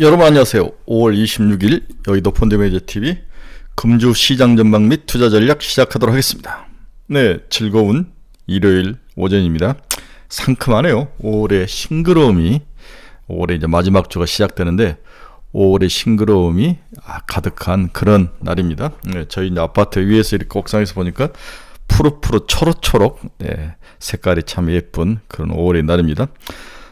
여러분 안녕하세요. 5월 26일 여의도 펀드매니저 TV 금주 시장 전망 및 투자 전략 시작하도록 하겠습니다. 네, 즐거운 일요일 오전입니다. 상큼하네요. 5월의 싱그러움이 5월의 이제 마지막 주가 시작되는데 5월의 싱그러움이 아, 가득한 그런 날입니다. 네, 저희 이제 아파트 위에서 이렇게 옥상에서 보니까 푸르푸르 초록초록 네, 색깔이 참 예쁜 그런 5월의 날입니다.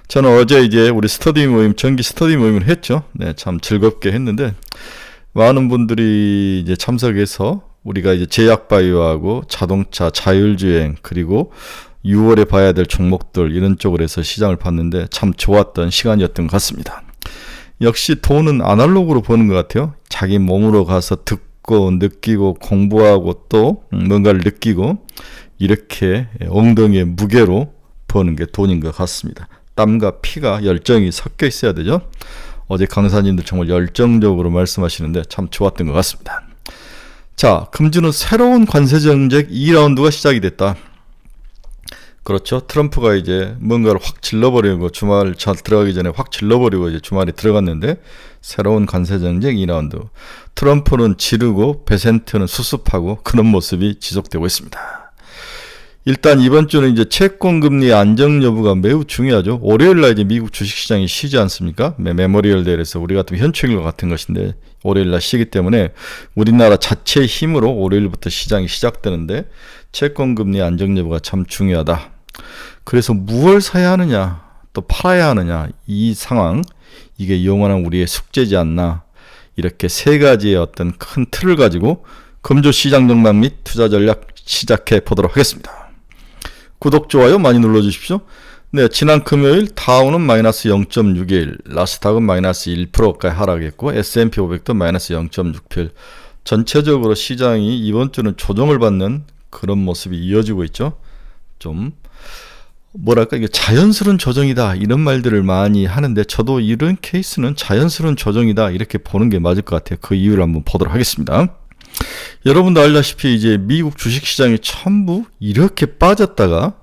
저는 어제 이제 우리 스터디 모임, 정기 스터디 모임을 했죠. 네, 참 즐겁게 했는데, 많은 분들이 이제 참석해서 우리가 이제 제약바이오하고 자동차, 자율주행, 그리고 6월에 봐야 될 종목들 이런 쪽으로 해서 시장을 봤는데 참 좋았던 시간이었던 것 같습니다. 역시 돈은 아날로그로 보는 것 같아요. 자기 몸으로 가서 듣고 느끼고 공부하고 또 뭔가를 느끼고 이렇게 엉덩이의 무게로 버는 게 돈인 것 같습니다. 땀과 피가 열정이 섞여 있어야 되죠. 어제 강사님들 정말 열정적으로 말씀하시는데 참 좋았던 것 같습니다. 자, 금주는 새로운 관세 정책 2라운드가 시작이 됐다. 그렇죠. 트럼프가 이제 뭔가를 확 질러버리고 주말 잘 들어가기 전에 확 질러버리고 이제 주말에 들어갔는데 새로운 관세 정책 2라운드. 트럼프는 지르고 베센트는 수습하고 그런 모습이 지속되고 있습니다. 일단 이번 주는 이제 채권 금리 안정 여부가 매우 중요하죠. 월요일 날 이제 미국 주식 시장이 쉬지 않습니까? 메모리얼 데이에서 우리 같은 현충일 같은 것인데 월요일 날 쉬기 때문에 우리나라 자체의 힘으로 월요일부터 시장이 시작되는데 채권 금리 안정 여부가 참 중요하다. 그래서 무엇을 사야 하느냐, 또 팔아야 하느냐 이 상황 이게 영원한 우리의 숙제지 않나 이렇게 세 가지의 어떤 큰 틀을 가지고 금조 시장 전망 및 투자 전략 시작해 보도록 하겠습니다. 구독, 좋아요 많이 눌러주십시오. 네, 지난 금요일 다우는 마이너스 0.61, 라스닥은 마이너스 1%까지 하락했고 S&P 500도 마이너스 0.68. 전체적으로 시장이 이번 주는 조정을 받는 그런 모습이 이어지고 있죠. 좀 뭐랄까 이게 자연스러운 조정이다 이런 말들을 많이 하는데 저도 이런 케이스는 자연스러운 조정이다 이렇게 보는 게 맞을 것 같아요. 그 이유를 한번 보도록 하겠습니다. 여러분도 알다시피 이제 미국 주식시장이 전부 이렇게 빠졌다가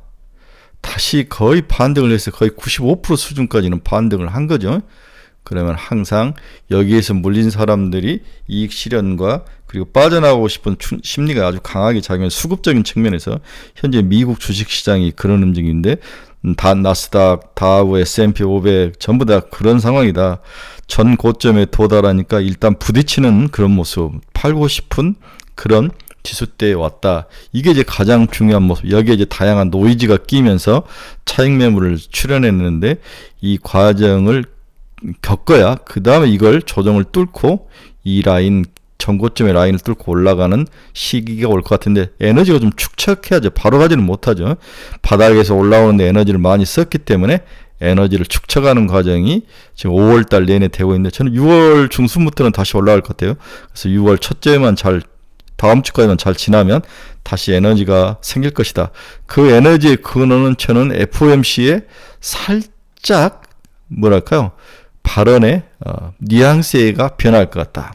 다시 거의 반등을 해서 거의 95% 수준까지는 반등을 한 거죠. 그러면 항상 여기에서 물린 사람들이 이익 실현과 그리고 빠져나가고 싶은 심리가 아주 강하게 작용해 수급적인 측면에서 현재 미국 주식 시장이 그런 움직임인데 다 나스닥, 다우, S&P 500 전부 다 그런 상황이다. 전 고점에 도달하니까 일단 부딪히는 그런 모습, 팔고 싶은 그런 지수대에 왔다. 이게 이제 가장 중요한 모습. 여기에 이제 다양한 노이즈가 끼면서 차익 매물을 출현했는데 이 과정을 겪어야 그 다음에 이걸 조정을 뚫고 이 라인 전고점의 라인을 뚫고 올라가는 시기가 올 것 같은데 에너지가 좀 축적해야죠. 바로 가지는 못하죠. 바닥에서 올라오는데 에너지를 많이 썼기 때문에 에너지를 축적하는 과정이 지금 5월 달 내내 되고 있는데 저는 6월 중순부터는 다시 올라갈 것 같아요. 그래서 6월 첫째만 잘 다음 주까지만 잘 지나면 다시 에너지가 생길 것이다. 그 에너지의 근원은 저는 FOMC의 살짝 뭐랄까요 발언의 어, 뉘앙스가 변할 것 같다.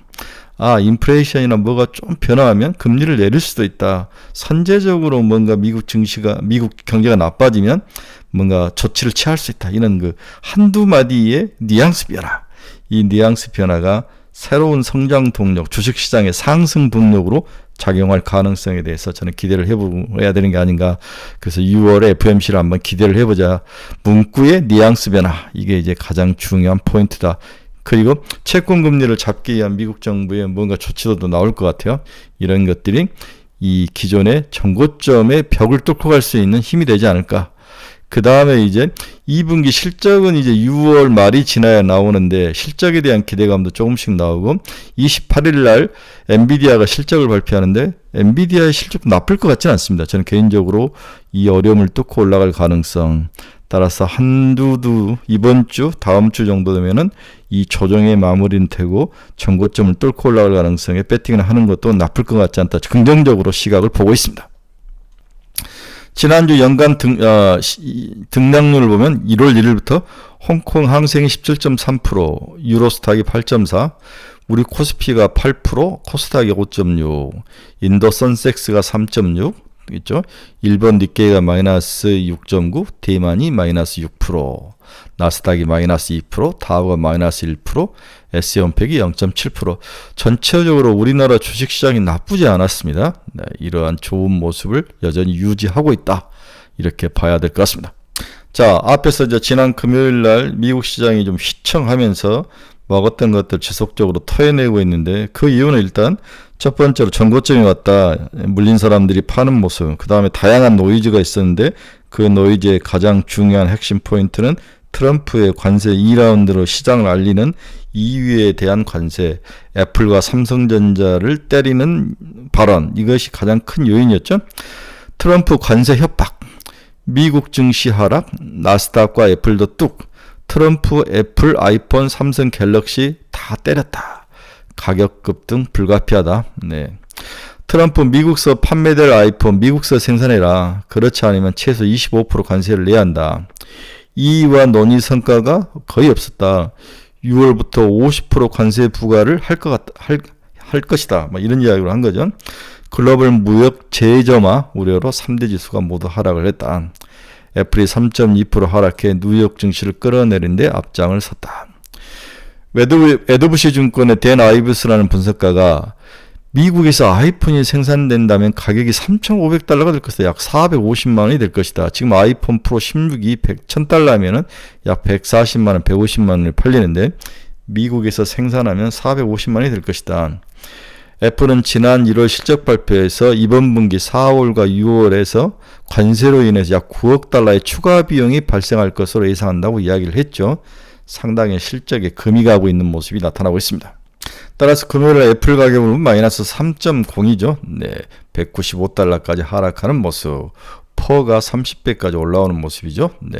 아, 인플레이션이나 뭐가 좀 변화하면 금리를 내릴 수도 있다. 선제적으로 뭔가 미국 증시가, 미국 경제가 나빠지면 뭔가 조치를 취할 수 있다. 이런 그 한두 마디의 뉘앙스 변화. 이 뉘앙스 변화가 새로운 성장 동력, 주식시장의 상승 동력으로 작용할 가능성에 대해서 저는 기대를 해봐야 되는 게 아닌가. 그래서 6월에 FMC를 한번 기대를 해보자. 문구의 뉘앙스 변화. 이게 이제 가장 중요한 포인트다. 그리고 채권 금리를 잡기 위한 미국 정부의 뭔가 조치도 나올 것 같아요. 이런 것들이 이 기존의 정고점의 벽을 뚫고 갈 수 있는 힘이 되지 않을까. 그 다음에 이제 2분기 실적은 이제 6월 말이 지나야 나오는데 실적에 대한 기대감도 조금씩 나오고 28일 날 엔비디아가 실적을 발표하는데 엔비디아의 실적 나쁠 것 같지는 않습니다. 저는 개인적으로 이 어려움을 뚫고 올라갈 가능성 따라서 한두 두 이번 주 다음 주 정도 되면은 이 조정의 마무리는 되고 전고점을 뚫고 올라갈 가능성에 배팅을 하는 것도 나쁠 것 같지 않다. 긍정적으로 시각을 보고 있습니다. 지난주 연간 등, 어, 등락률을 보면 1월 1일부터 홍콩 항생이 17.3%, 유로스탁이 8.4, 우리 코스피가 8%, 코스닥이 5.6, 인도 선섹스가 3.6, 있죠. 1번 니케이가 마이너스 6.9, 대만이 마이너스 6%, 나스닥이 마이너스 2%, 다우가 마이너스 1%, S&P이 0.7%. 전체적으로 우리나라 주식시장이 나쁘지 않았습니다. 네, 이러한 좋은 모습을 여전히 유지하고 있다. 이렇게 봐야 될 것 같습니다. 자, 앞에서 이제 지난 금요일 날 미국 시장이 좀 휘청하면서 먹었던 것들 지속적으로 토해내고 있는데 그 이유는 일단 첫 번째로 전고점이 왔다. 물린 사람들이 파는 모습. 그 다음에 다양한 노이즈가 있었는데 그 노이즈의 가장 중요한 핵심 포인트는 트럼프의 관세 2라운드로 시장을 알리는 2위에 대한 관세, 애플과 삼성전자를 때리는 발언. 이것이 가장 큰 요인이었죠. 트럼프 관세 협박, 미국 증시 하락, 나스닥과 애플도 뚝, 트럼프, 애플, 아이폰, 삼성, 갤럭시 다 때렸다. 가격 급등 불가피하다. 네. 트럼프 미국서 판매될 아이폰 미국서 생산해라. 그렇지 않으면 최소 25% 관세를 내야 한다. 이와 논의 성과가 거의 없었다. 6월부터 50% 관세 부과를 할 것 같, 할, 할 것이다. 뭐 이런 이야기를 한 거죠. 글로벌 무역 재점화 우려로 3대 지수가 모두 하락을 했다. 애플이 3.2% 하락해 뉴욕 증시를 끌어내린데 앞장을 섰다. 에드브시 증권의 댄 아이브스라는 분석가가 미국에서 아이폰이 생산된다면 가격이 3,500달러가 될 것이다. 약 450만 원이 될 것이다. 지금 아이폰 프로 16이 100, 1000달러면은 약 140만 원, 150만 원을 팔리는데 미국에서 생산하면 450만 원이 될 것이다. 애플은 지난 1월 실적 발표에서 이번 분기 4월과 6월에서 관세로 인해서 약 9억 달러의 추가 비용이 발생할 것으로 예상한다고 이야기를 했죠. 상당히 실적에 금이 가고 있는 모습이 나타나고 있습니다. 따라서 금요일 애플 가격은 마이너스 3.0이죠. 네, 195달러까지 하락하는 모습. 퍼가 30배까지 올라오는 모습이죠. 네.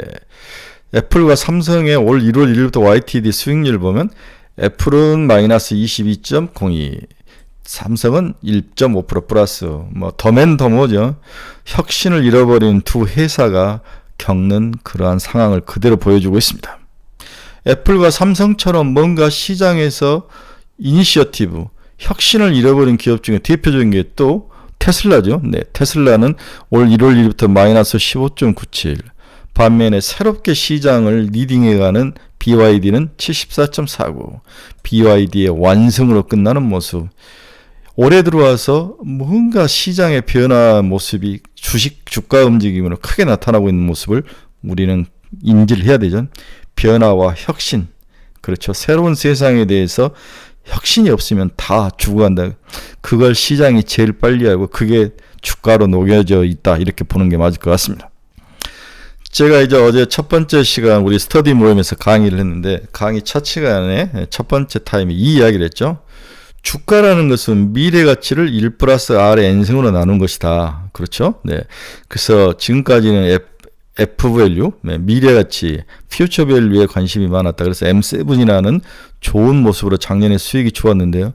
애플과 삼성의 올 1월 1일부터 YTD 수익률 보면 애플은 마이너스 22.02, 삼성은 1.5% 플러스, 뭐 더맨 더모죠. 혁신을 잃어버린 두 회사가 겪는 그러한 상황을 그대로 보여주고 있습니다. 애플과 삼성처럼 뭔가 시장에서 이니시어티브, 혁신을 잃어버린 기업 중에 대표적인 게 또 테슬라죠. 네, 테슬라는 올 1월 1일부터 마이너스 15.97. 반면에 새롭게 시장을 리딩해가는 BYD는 74.49. BYD의 완승으로 끝나는 모습. 올해 들어와서 뭔가 시장의 변화 모습이 주식 주가 움직임으로 크게 나타나고 있는 모습을 우리는 인지를 해야 되죠. 변화와 혁신. 그렇죠. 새로운 세상에 대해서 혁신이 없으면 다 죽어간다. 그걸 시장이 제일 빨리 알고 그게 주가로 녹여져 있다. 이렇게 보는 게 맞을 것 같습니다. 제가 이제 어제 첫 번째 시간 우리 스터디 모임에서 강의를 했는데 강의 첫 시간에 첫 번째 타임에 이 이야기를 했죠. 주가라는 것은 미래 가치를 1 플러스 R의 n승으로 나눈 것이다. 그렇죠? 네. 그래서 지금까지는 F, F 밸류, 네, 미래 가치, 퓨처 밸류에 관심이 많았다. 그래서 M7이라는 좋은 모습으로 작년에 수익이 좋았는데요.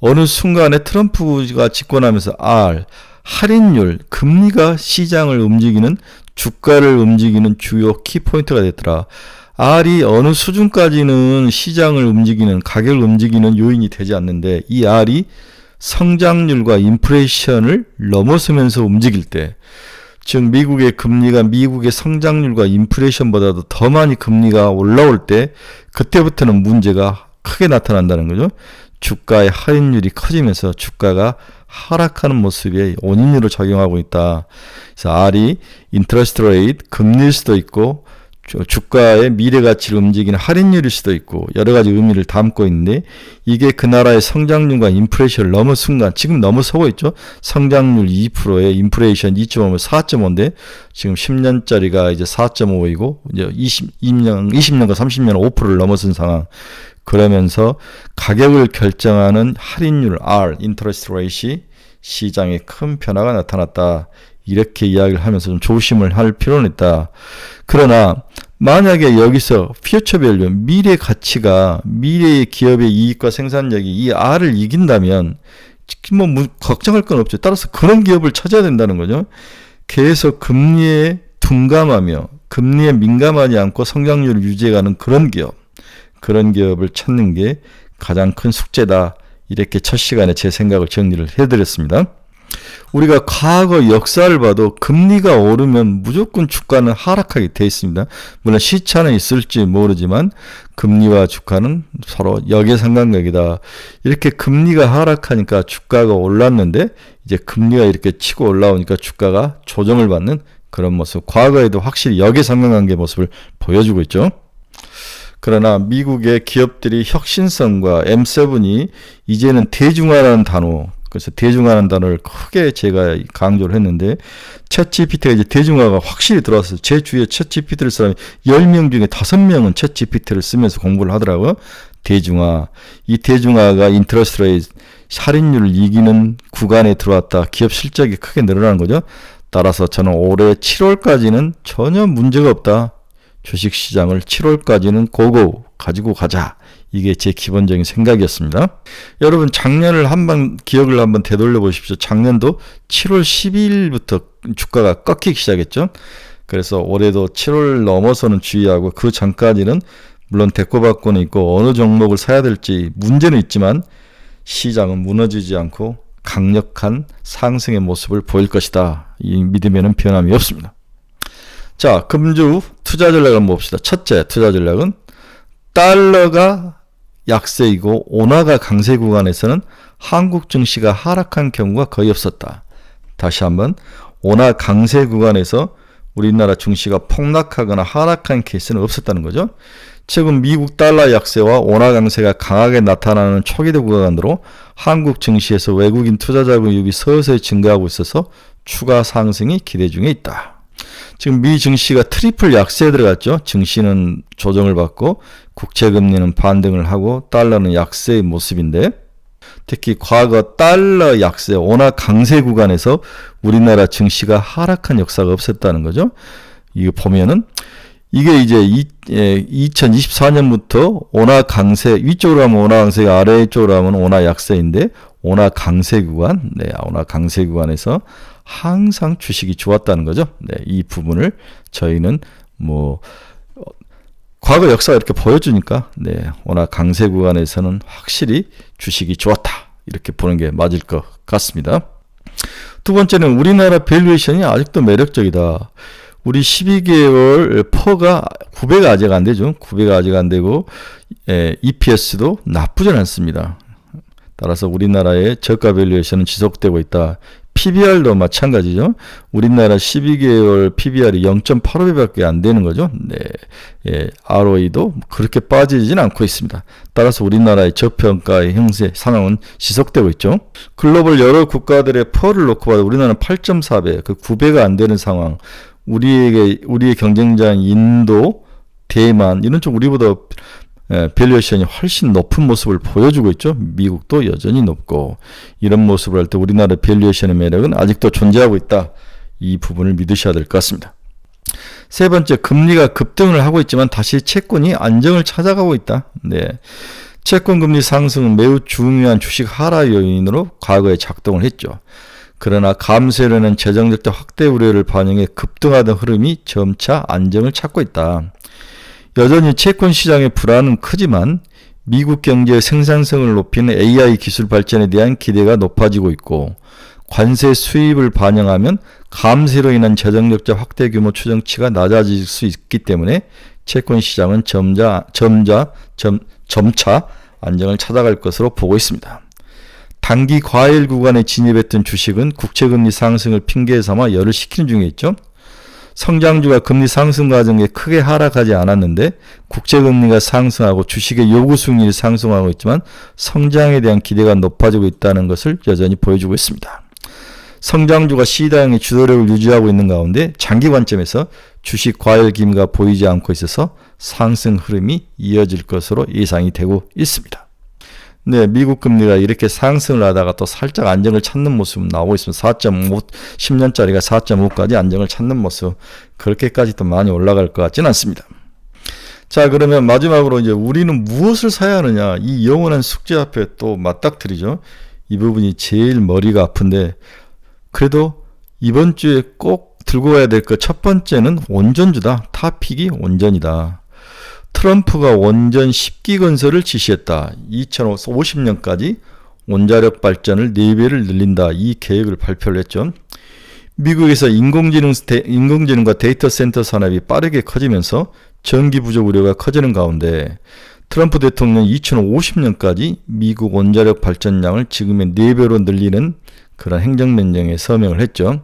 어느 순간에 트럼프가 집권하면서 R, 할인율, 금리가 시장을 움직이는 주가를 움직이는 주요 키포인트가 됐더라. R이 어느 수준까지는 시장을 움직이는 가격을 움직이는 요인이 되지 않는데 이 R이 성장률과 인플레이션을 넘어서면서 움직일 때, 즉 미국의 금리가 미국의 성장률과 인플레이션보다도 더 많이 금리가 올라올 때 그때부터는 문제가 크게 나타난다는 거죠. 주가의 할인율이 커지면서 주가가 하락하는 모습에 원인으로 작용하고 있다. 그래서 R이 인트러스트 레이트 금리일 수도 있고 주가의 미래 가치를 움직이는 할인율일 수도 있고 여러 가지 의미를 담고 있는데 이게 그 나라의 성장률과 인플레이션을 넘어 순간 지금 넘어서고 있죠. 성장률 2%에 인플레이션 2.5면 4.5인데 지금 10년짜리가 이제 4.5이고 이제 20년 20년과 30년 5%를 넘어선 상황. 그러면서 가격을 결정하는 할인율 R 인터레스트 레이시 시장에 큰 변화가 나타났다. 이렇게 이야기를 하면서 좀 조심을 할 필요는 있다. 그러나 만약에 여기서 퓨처 밸류 미래 가치가 미래의 기업의 이익과 생산력이 이 R을 이긴다면 뭐 걱정할 건 없죠. 따라서 그런 기업을 찾아야 된다는 거죠. 계속 금리에 둔감하며 금리에 민감하지 않고 성장률을 유지해가는 그런 기업, 그런 기업을 찾는 게 가장 큰 숙제다. 이렇게 첫 시간에 제 생각을 정리를 해드렸습니다. 우리가 과거 역사를 봐도 금리가 오르면 무조건 주가는 하락하게 돼 있습니다. 물론 시차는 있을지 모르지만 금리와 주가는 서로 역의상관관계다. 이렇게 금리가 하락하니까 주가가 올랐는데 이제 금리가 이렇게 치고 올라오니까 주가가 조정을 받는 그런 모습. 과거에도 확실히 역의상관관계 모습을 보여주고 있죠. 그러나 미국의 기업들이 혁신성과 M7이 이제는 대중화라는 단어, 그래서 대중화라는 단어를 크게 제가 강조를 했는데 챗 GPT가 이제 대중화가 확실히 들어왔어요. 제 주위에 챗 GPT를 쓰는 10명 중에 5명은 챗 GPT를 쓰면서 공부를 하더라고요. 대중화. 이 대중화가 인트러스트 레이 할인율을 이기는 구간에 들어왔다. 기업 실적이 크게 늘어나는 거죠. 따라서 저는 올해 7월까지는 전혀 문제가 없다. 주식 시장을 7월까지는 고고 가지고 가자. 이게 제 기본적인 생각이었습니다. 여러분 작년을 한번 기억을 한번 되돌려 보십시오. 작년도 7월 12일부터 주가가 꺾이기 시작했죠. 그래서 올해도 7월 넘어서는 주의하고 그 전까지는 물론 대꼬받고는 있고 어느 종목을 사야 될지 문제는 있지만 시장은 무너지지 않고 강력한 상승의 모습을 보일 것이다. 이 믿음에는 변함이 없습니다. 자, 금주 투자 전략을 봅시다. 첫째 투자 전략은 달러가 약세이고 원화가 강세 구간에서는 한국 증시가 하락한 경우가 거의 없었다. 다시 한번 원화 강세 구간에서 우리나라 증시가 폭락하거나 하락한 케이스는 없었다는 거죠. 최근 미국 달러 약세와 원화 강세가 강하게 나타나는 초기대 구간으로 한국 증시에서 외국인 투자자금 유입이 서서히 증가하고 있어서 추가 상승이 기대 중에 있다. 지금 미 증시가 트리플 약세에 들어갔죠. 증시는 조정을 받고 국채 금리는 반등을 하고 달러는 약세의 모습인데 특히 과거 달러 약세, 원화 강세 구간에서 우리나라 증시가 하락한 역사가 없었다는 거죠. 이거 보면은 이게 이제 이, 예, 2024년부터 원화 강세 위쪽으로 하면 원화 강세가 아래쪽으로 하면 원화 약세인데 원화 강세 구간, 네, 원화 강세 구간에서 항상 주식이 좋았다는 거죠. 네, 이 부분을 저희는 뭐 어, 과거 역사가 이렇게 보여주니까 네, 워낙 강세 구간에서는 확실히 주식이 좋았다 이렇게 보는 게 맞을 것 같습니다. 두 번째는 우리나라 밸류에이션이 아직도 매력적이다. 우리 12개월 퍼가 9배가 아직 안 되죠. 9배가 아직 안 되고 예, EPS도 나쁘진 않습니다. 따라서 우리나라의 저가 밸류에이션은 지속되고 있다. PBR도 마찬가지죠. 우리나라 12개월 PBR이 0.85배밖에 안 되는 거죠. 네. 예, ROE도 그렇게 빠지진 않고 있습니다. 따라서 우리나라의 저평가의 형세 상황은 지속되고 있죠. 글로벌 여러 국가들의 펄을 놓고 봐도 우리나라는 8.4배, 그 9배가 안 되는 상황. 우리에게 우리의 경쟁자인 인도, 대만 이런 쪽 우리보다 예, 밸류에이션이 훨씬 높은 모습을 보여주고 있죠. 미국도 여전히 높고 이런 모습을 할 때 우리나라 밸류에이션의 매력은 아직도 존재하고 있다. 이 부분을 믿으셔야 될 것 같습니다. 세 번째, 금리가 급등을 하고 있지만 다시 채권이 안정을 찾아가고 있다. 네. 채권 금리 상승은 매우 중요한 주식 하락 요인으로 과거에 작동을 했죠. 그러나 감세라는 재정적 확대 우려를 반영해 급등하던 흐름이 점차 안정을 찾고 있다. 여전히 채권 시장의 불안은 크지만 미국 경제의 생산성을 높이는 AI 기술 발전에 대한 기대가 높아지고 있고 관세 수입을 반영하면 감세로 인한 재정적자 확대 규모 추정치가 낮아질 수 있기 때문에 채권 시장은 점자, 점자, 점, 점차 안정을 찾아갈 것으로 보고 있습니다. 단기 과일 구간에 진입했던 주식은 국채금리 상승을 핑계 삼아 열을 식히는 중에 있죠. 성장주가 금리 상승 과정에 크게 하락하지 않았는데 국제금리가 상승하고 주식의 요구 수익률이 상승하고 있지만 성장에 대한 기대가 높아지고 있다는 것을 여전히 보여주고 있습니다. 성장주가 시장의 주도력을 유지하고 있는 가운데 장기 관점에서 주식 과열 기미가 보이지 않고 있어서 상승 흐름이 이어질 것으로 예상이 되고 있습니다. 네, 미국 금리가 이렇게 상승을 하다가 또 살짝 안정을 찾는 모습은 나오고 있습니다. 4.5, 10년짜리가 4.5까지 안정을 찾는 모습. 그렇게까지 또 많이 올라갈 것 같지는 않습니다. 자, 그러면 마지막으로 이제 우리는 무엇을 사야 하느냐. 이 영원한 숙제 앞에 또 맞닥뜨리죠. 이 부분이 제일 머리가 아픈데, 그래도 이번 주에 꼭 들고 가야 될것첫 번째는 원전주다. 타픽이 원전이다. 트럼프가 원전 10기 건설을 지시했다. 2050년까지 원자력 발전을 4배를 늘린다. 이 계획을 발표를 했죠. 미국에서 인공지능, 인공지능과 데이터 센터 산업이 빠르게 커지면서 전기 부족 우려가 커지는 가운데 트럼프 대통령 2050년까지 미국 원자력 발전량을 지금의 4배로 늘리는 그런 행정명령에 서명을 했죠.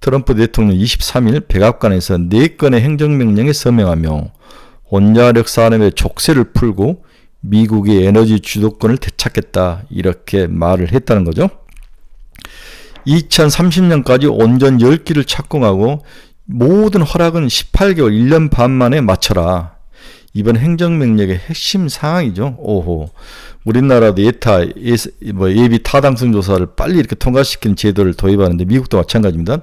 트럼프 대통령 23일 백악관에서 4건의 행정명령에 서명하며 원자력 산업의 족쇄를 풀고 미국의 에너지 주도권을 되찾겠다 이렇게 말을 했다는 거죠. 2030년까지 온전 10기를 착공하고 모든 허락은 18개월 1년 반 만에 마쳐라. 이번 행정명령의 핵심 사항이죠. 오호. 우리나라도 예타, 뭐 예비 타당성 조사를 빨리 이렇게 통과시키는 제도를 도입하는데 미국도 마찬가지입니다.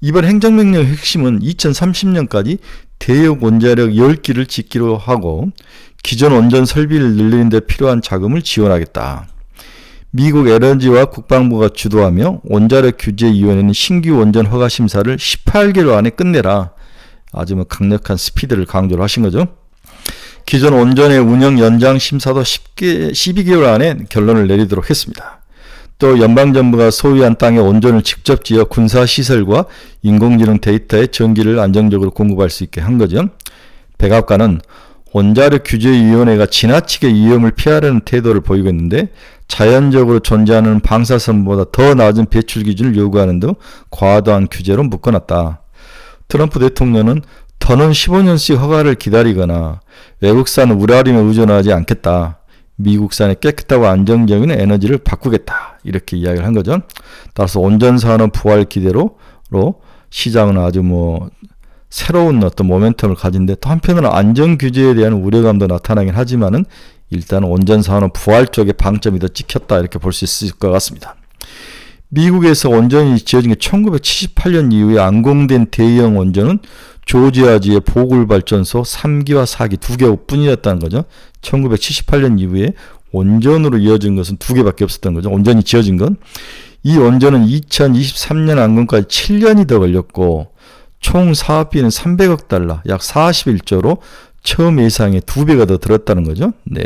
이번 행정명령의 핵심은 2030년까지 대역 원자력 10기를 짓기로 하고 기존 원전 설비를 늘리는 데 필요한 자금을 지원하겠다. 미국 에너지와 국방부가 주도하며 원자력 규제위원회는 신규 원전 허가 심사를 18개월 안에 끝내라. 아주 뭐 강력한 스피드를 강조를 하신 거죠. 기존 원전의 운영 연장 심사도 10개, 12개월 안에 결론을 내리도록 했습니다. 또 연방정부가 소유한 땅에 원전을 직접 지어 군사시설과 인공지능 데이터에 전기를 안정적으로 공급할 수 있게 한 거죠. 백악관은 원자력 규제위원회가 지나치게 위험을 피하려는 태도를 보이고 있는데 자연적으로 존재하는 방사선보다 더 낮은 배출 기준을 요구하는 등 과도한 규제로 묶어놨다. 트럼프 대통령은 더는 15년씩 허가를 기다리거나 외국산 우라늄에 의존하지 않겠다. 미국산의 깨끗하고 안정적인 에너지를 바꾸겠다. 이렇게 이야기를 한 거죠. 따라서 온전 산업 부활 기대로 시장은 아주 뭐 새로운 어떤 모멘텀을 가진데 또 한편으로는 안전 규제에 대한 우려감도 나타나긴 하지만은 일단 온전 산업 부활 쪽에 방점이 더 찍혔다 이렇게 볼 수 있을 것 같습니다. 미국에서 원전이 지어진 게 1978년 이후에 안공된 대형 원전은 조지아주의 보굴발전소 3기와 4기 두 개뿐이었다는 거죠. 1978년 이후에 원전으로 이어진 것은 두 개밖에 없었던 거죠. 원전이 지어진 건. 이 원전은 2023년 안건까지 7년이 더 걸렸고 총 사업비는 300억 달러, 약 41조로 처음 예상의 두 배가 더 들었다는 거죠. 네.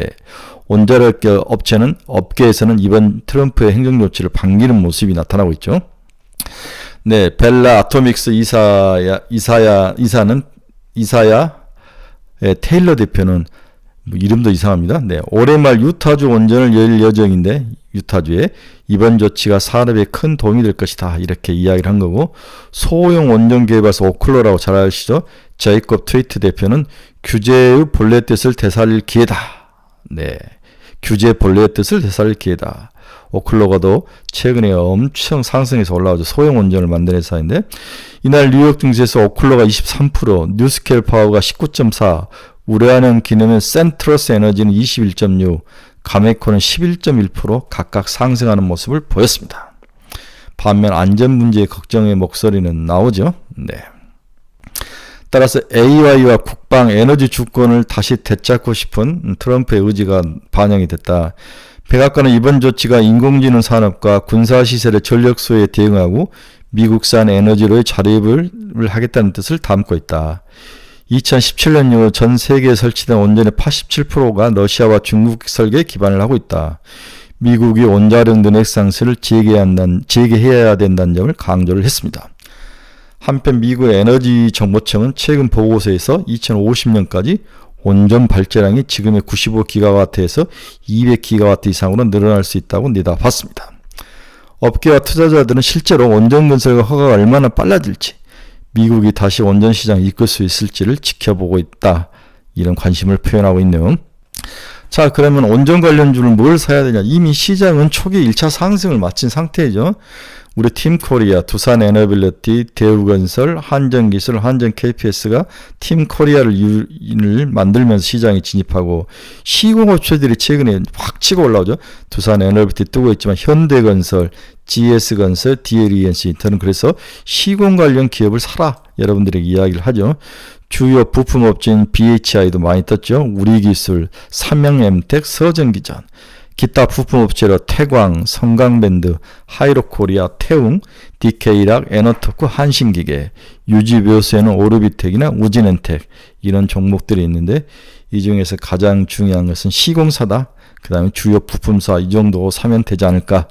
원자력 업체는 업계에서는 이번 트럼프의 행정 조치를 반기는 모습이 나타나고 있죠. 네, 벨라 아토믹스 이사야 이사야 이사는 이사야 예, 테일러 대표는 뭐 이름도 이상합니다. 네, 올해 말 유타주 원전을 열 예정인데 유타주에 이번 조치가 산업에 큰 도움이 될 것이다 이렇게 이야기를 한 거고 소형 원전 개발사 오클로라고 잘 아시죠? 제이콥 트위트 대표는 규제의 본래 뜻을 되살릴 기회다. 네, 규제 본래의 뜻을 되살릴 기회다. 오클로가도 최근에 엄청 상승해서 올라오죠. 소형 원전을 만든 회사인데 이날 뉴욕 증시에서 오클로가 23%, 뉴스케일 파워가 19.4, 우려하는 기능은 센트러스 에너지는 21.6, 가메코는 11.1% 각각 상승하는 모습을 보였습니다. 반면 안전 문제의 걱정의 목소리는 나오죠. 네. 따라서 AI와 국방 에너지 주권을 다시 되찾고 싶은 트럼프의 의지가 반영이 됐다. 백악관은 이번 조치가 인공지능 산업과 군사시설의 전력 수요에 대응하고 미국산 에너지로의 자립을 하겠다는 뜻을 담고 있다. 2017년 이후 전 세계에 설치된 원전의 87%가 러시아와 중국 설계에 기반을 하고 있다. 미국이 원자력 능력 상승을 재개해야 된다는 점을 강조를 했습니다. 한편 미국 에너지 정보청은 최근 보고서에서 2050년까지 온전 발전량이 지금의 95기가와트에서 200기가와트 이상으로 늘어날 수 있다고 내다봤습니다. 업계와 투자자들은 실제로 원전 건설과 허가가 얼마나 빨라질지 미국이 다시 원전 시장 이끌 수 있을지를 지켜보고 있다. 이런 관심을 표현하고 있네요. 자, 그러면 원전 관련주를 뭘 사야 되냐? 이미 시장은 초기 1차 상승을 마친 상태죠. 우리 팀 코리아, 두산 에너빌리티, 대우건설, 한전기술, 한전 KPS가 팀 코리아를 유, 만들면서 시장에 진입하고 시공업체들이 최근에 확 치고 올라오죠. 두산 에너빌리티 뜨고 있지만 현대건설, GS건설, DLENC 저는 그래서 시공 관련 기업을 사라 여러분들에게 이야기를 하죠. 주요 부품업체인 BHI도 많이 떴죠. 우리기술, 삼양엠텍, 서전기전. 기타 부품업체로 태광, 성강밴드, 하이로코리아, 태웅, DK락, 에너토크, 한신기계, 유지보수에는 오르비텍이나 우진엔텍 이런 종목들이 있는데 이 중에서 가장 중요한 것은 시공사다. 그 다음에 주요 부품사 이 정도 사면 되지 않을까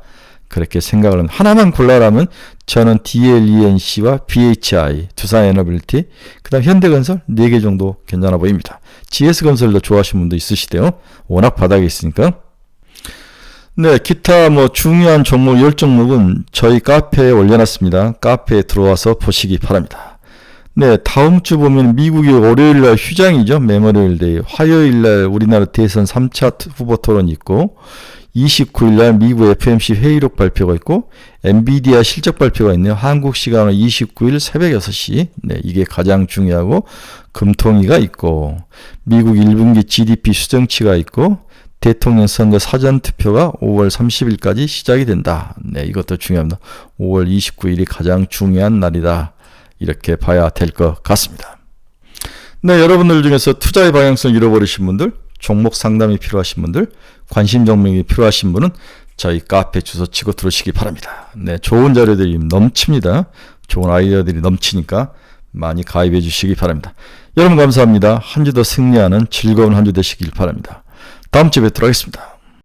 그렇게 생각을 합니다. 하나만 골라라면 저는 DLENC와 BHI, 두산에너빌티, 그 다음 현대건설 4개 정도 괜찮아 보입니다. GS건설도 좋아하시는 분도 있으시대요. 워낙 바닥에 있으니까. 네, 기타 뭐 중요한 종목 10종목은 저희 카페에 올려놨습니다. 카페에 들어와서 보시기 바랍니다. 네, 다음 주 보면 미국이 월요일 날 휴장이죠. 메모리얼 데이. 화요일 날 우리나라 대선 3차 후보 토론 있고 29일 날 미국 FMC 회의록 발표가 있고 엔비디아 실적 발표가 있네요. 한국 시간으로 29일 새벽 6시. 네, 이게 가장 중요하고 금통위가 있고 미국 1분기 GDP 수정치가 있고 대통령 선거 사전 투표가 5월 30일까지 시작이 된다. 네, 이것도 중요합니다. 5월 29일이 가장 중요한 날이다. 이렇게 봐야 될 것 같습니다. 네, 여러분들 중에서 투자의 방향성 잃어버리신 분들, 종목 상담이 필요하신 분들, 관심 종목이 필요하신 분은 저희 카페 주소 치고 들어오시기 바랍니다. 네, 좋은 자료들이 넘칩니다. 좋은 아이디어들이 넘치니까 많이 가입해 주시기 바랍니다. 여러분 감사합니다. 한 주 더 승리하는 즐거운 한 주 되시길 바랍니다. 다음 주에 뵙도록 하겠습니다.